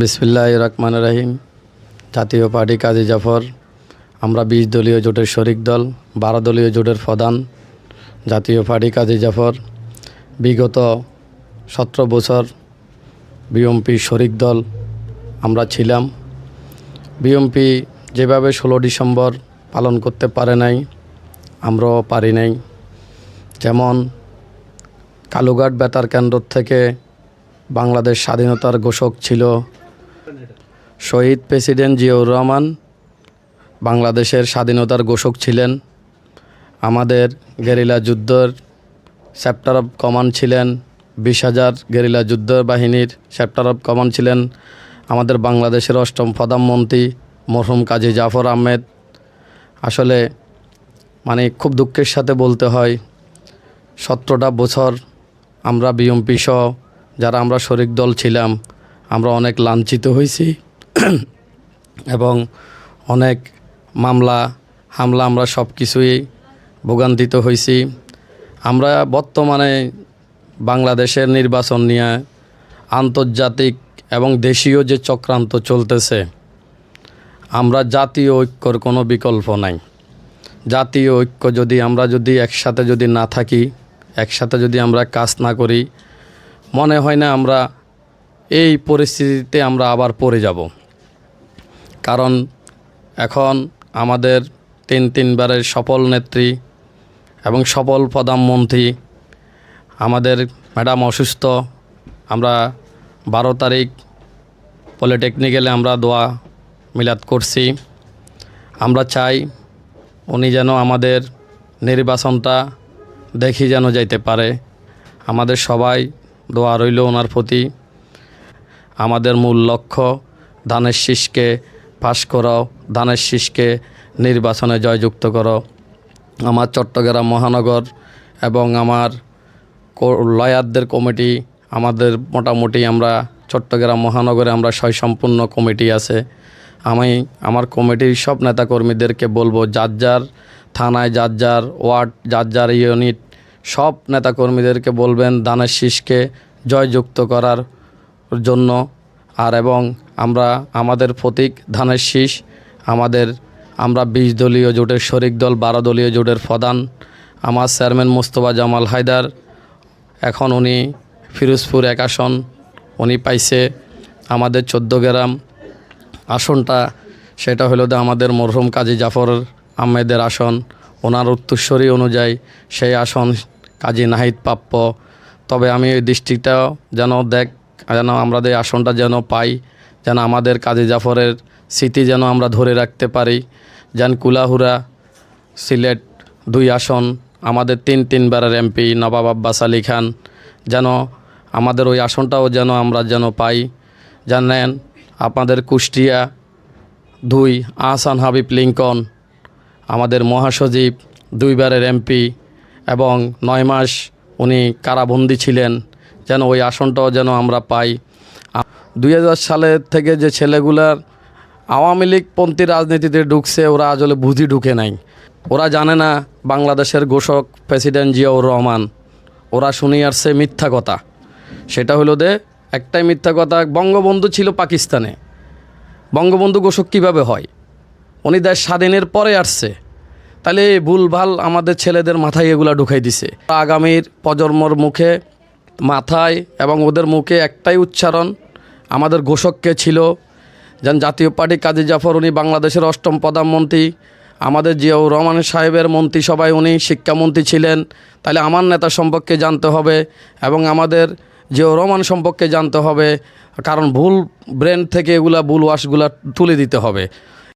বিসমিল্লাহ রহমান রাহিম জাতীয় পার্টি কাজী জাফর, আমরা বিশ দলীয় জোটের শরিক দল, বারো দলীয় জোটের প্রধান। জাতীয় পার্টি কাজী জাফর, বিগত সতেরো বছর বিএমপি শরিক দল আমরা ছিলাম। বিএমপি যেভাবে ষোলো ডিসেম্বর পালন করতে পারে নাই, আমরাও পারি নাই। যেমন কালুঘাট বেতার কেন্দ্র থেকে বাংলাদেশ স্বাধীনতার ঘোষক ছিল শহীদ প্রেসিডেন্ট জিয়াউর রহমান বাংলাদেশের স্বাধীনতার ঘোষক ছিলেন। আমাদের গেরিলা যুদ্ধের চ্যাপ্টার অফ কমান্ড ছিলেন। বিশ হাজার গেরিলা যুদ্ধ বাহিনীর চ্যাপ্টার অফ কমান্ড ছিলেন। আমাদের বাংলাদেশের অষ্টম প্রধানমন্ত্রী মরহুম কাজী জাফর আহমেদ। আসলে মানে খুব দুঃখের সাথে বলতে হয়, সতেরোটা বছর আমরা বিএমপি সহ যারা আমরা শরিক দল ছিলাম, আমরা অনেক লাঞ্ছিত হয়েছি। এবং অনেক মামলা, হামলা আমরা সব কিছুই ভোগান্তিত হয়েছি আমরা বর্তমানে বাংলাদেশের নির্বাচন নিয়ে আন্তর্জাতিক এবং দেশীয় যে চক্রান্ত চলতেছে, আমরা জাতীয় ঐক্যর কোনো বিকল্প নাই। জাতীয় ঐক্য যদি আমরা যদি একসাথে যদি না থাকি, একসাথে যদি আমরা কাজ না করি, মনে হয় না আমরা এই পরিস্থিতিতে আমরা আবার পড়ে যাব। কারণ এখন আমাদের তিন তিনবারের সফল নেত্রী এবং সফল প্রধানমন্ত্রী, আমাদের ম্যাডাম অসুস্থ, আমরা বারো তারিখ পলিটেকনিক্যালে আমরা দোয়া মিলাদ করছি। আমরা চাই উনি যেন আমাদের নির্বাচনটা দেখি যেন যাইতে পারে। আমাদের সবাই দোয়া রইল ওনার প্রতি। আমাদের মূল লক্ষ্য ধানের শীষকে পাশ করাও ধানের শীষকে নির্বাচনে জয়যুক্ত করো। আমার চট্টগ্রাম মহানগর এবং আমার লয়ারদের কমিটি, আমাদের মোটামুটি আমরা চট্টগ্রাম মহানগরে আমরা সম্পূর্ণ কমিটি আছে। আমি আমার কমিটির সব নেতাকর্মীদেরকে বলব, যার যার থানায়, যার যার ওয়ার্ড, যার যার ইউনিট, সব নেতাকর্মীদেরকে বলবেন দানের শীষকে জয়যুক্ত করার জন্য। আর এবং আমরা, আমাদের প্রতীক ধানের শীষ, আমাদের, আমরা বিশ দলীয় জোটের শরিক দল, বারো দলীয় জোটের প্রধান, আমার চেয়ারম্যান মুস্তফা জামাল হায়দার, এখন উনি ফিরোজপুর এক আসন, উনি পাইছে আমাদের চোদ্দ গ্রাম আসনটা, সেটা হলো যে আমাদের মরহুম কাজী জাফর আহমেদের আসন, ওনার উত্তরস্বরী অনুযায়ী সেই আসন কাজী নাহিদ প্রাপ্য। তবে আমি ওই ডিস্ট্রিক্টটাও যেন দেখ যেন এই আসনটা যেন পাই, যেন আমাদের কাজী জাফরের স্মৃতি যেন আমরা ধরে রাখতে পারি। যেন কুলাহুরা সিলেট দুই আসন, আমাদের তিন তিনবারের এমপি নবাব আব্বাস আলী খান, যেন আমাদের ওই আসনটাও যেন আমরা যেন পাই। জানেন আপনাদের কুষ্টিয়া দুই আহসান হাবিব লিঙ্কন, আমাদের মহাসচিব, দুইবারের এমপি এবং নয় মাস উনি কারাবন্দি ছিলেন। যেন ওই আসনটাও যেন আমরা পাই। দুই হাজার সালের থেকে যে ছেলেগুলার আওয়ামী লীগপন্থী রাজনীতিতে ঢুকছে, ওরা আসলে বুঝি ঢুকে নাই। ওরা জানে না বাংলাদেশের ঘোষক প্রেসিডেন্ট জিয়াউর রহমান। ওরা শুনি আসছে মিথ্যা কথা। সেটা হলো দে, একটাই মিথ্যা কথা, বঙ্গবন্ধু ছিল পাকিস্তানে। বঙ্গবন্ধু ঘোষক কীভাবে হয়? উনি দেশ স্বাধীনের পরে আসছে। তাহলে ভুলভাল আমাদের ছেলেদের মাথায় এগুলা ঢুকাই দিছে। আগামীর প্রজন্মর মুখে মাথায় এবং ওদের মুখে একটাই উচ্চারণ। আমাদের ঘোষককে ছিল? যেন জাতীয় পার্টি কাজী জাফর, উনি বাংলাদেশের অষ্টম প্রধানমন্ত্রী। আমাদের জিয়াউর রহমান সাহেবের মন্ত্রিসভায় উনি শিক্ষামন্ত্রী ছিলেন। তাহলে আমার নেতা সম্পর্কে জানতে হবে এবং আমাদের জিয়াউর রহমান সম্পর্কে জানতে হবে। কারণ ভুল ব্রেন থেকে এগুলা ভুল ওয়াশগুলা তুলে দিতে হবে।